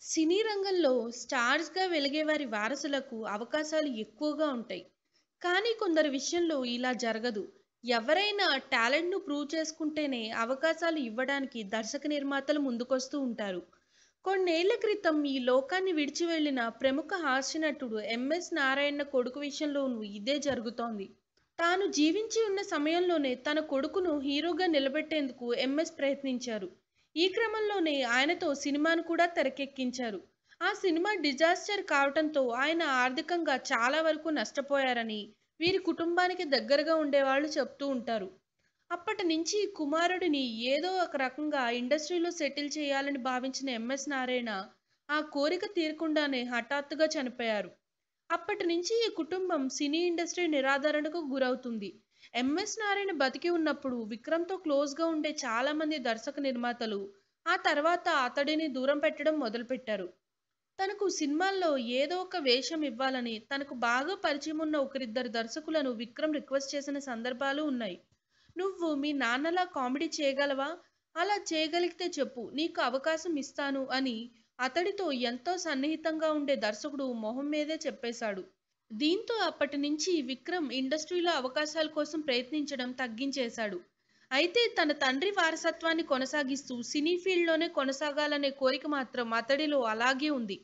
సినీ రంగంలో స్టార్స్గా వెలిగే వారి వారసులకు అవకాశాలు ఎక్కువగా ఉంటాయి. కానీ కొందరి విషయంలో ఇలా జరగదు. ఎవరైనా టాలెంట్ను ప్రూవ్ చేసుకుంటేనే అవకాశాలు ఇవ్వడానికి దర్శక నిర్మాతలు ముందుకొస్తూ ఉంటారు. కొన్నేళ్ళ క్రితం ఈ లోకాన్ని విడిచి వెళ్ళిన ప్రముఖ హాస్య నటుడు ఎంఎస్ నారాయణ కొడుకు విషయంలోనూ ఇదే జరుగుతోంది. తాను జీవించి ఉన్న సమయంలోనే తన కొడుకును హీరోగా నిలబెట్టేందుకు ఎంఎస్ ప్రయత్నించారు. ఈ క్రమంలోనే ఆయనతో సినిమాను కూడా తెరకెక్కించారు. ఆ సినిమా డిజాస్టర్ కావటంతో ఆయన ఆర్థికంగా చాలా వరకు నష్టపోయారని వీరి కుటుంబానికి దగ్గరగా ఉండేవాళ్ళు చెప్తూ ఉంటారు. అప్పటి నుంచి కుమారుడిని ఏదో ఒక రకంగా ఇండస్ట్రీలో సెటిల్ చేయాలని భావించిన ఎంఎస్ నారాయణ ఆ కోరిక తీరకుండానే హఠాత్తుగా చనిపోయారు. అప్పటి నుంచి ఈ కుటుంబం సినీ ఇండస్ట్రీ నిరాదరణకు గురవుతుంది. ఎంఎస్ నారాయణ బతికి ఉన్నప్పుడు విక్రమ్తో క్లోజ్గా ఉండే చాలా మంది దర్శక నిర్మాతలు ఆ తర్వాత అతడిని దూరం పెట్టడం మొదలుపెట్టారు. తనకు సినిమాల్లో ఏదో ఒక వేషం ఇవ్వాలని తనకు బాగా పరిచయం ఉన్న ఒకరిద్దరు దర్శకులను విక్రమ్ రిక్వెస్ట్ చేసిన సందర్భాలు ఉన్నాయి. నువ్వు మీ నాన్నలా కామెడీ చేయగలవా? అలా చేయగలిగితే చెప్పు నీకు అవకాశం ఇస్తాను అని అతడితో ఎంతో సన్నిహితంగా ఉండే దర్శకుడు మొహం మీదే చెప్పేశాడు. దీంతో అప్పటి నుంచి విక్రమ్ ఇండస్ట్రీలో అవకాశాల కోసం ప్రయత్నించడం తగ్గించేశాడు. అయితే తన తండ్రి వారసత్వాన్ని కొనసాగిస్తూ సినీ ఫీల్డ్లోనే కొనసాగాలనే కోరిక మాత్రం అతడిలో అలాగే ఉంది.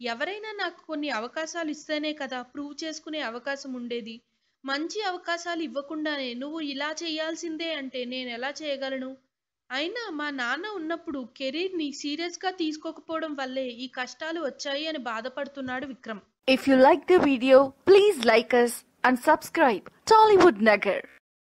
ఎవరైనా నాకు కొన్ని అవకాశాలు ఇస్తేనే కదా ప్రూవ్ చేసుకునే అవకాశం ఉండేది. మంచి అవకాశాలు ఇవ్వకుండానే నువ్వు ఇలా చేయాల్సిందే అంటే నేను ఎలా చేయగలను? అయినా మా నాన్న ఉన్నప్పుడు కెరీర్ని సీరియస్గా తీసుకోకపోవడం వల్లే ఈ కష్టాలు వచ్చాయి అని బాధపడుతున్నాడు Vikram. If you like the video, please like us and subscribe. Tollywood Nagar.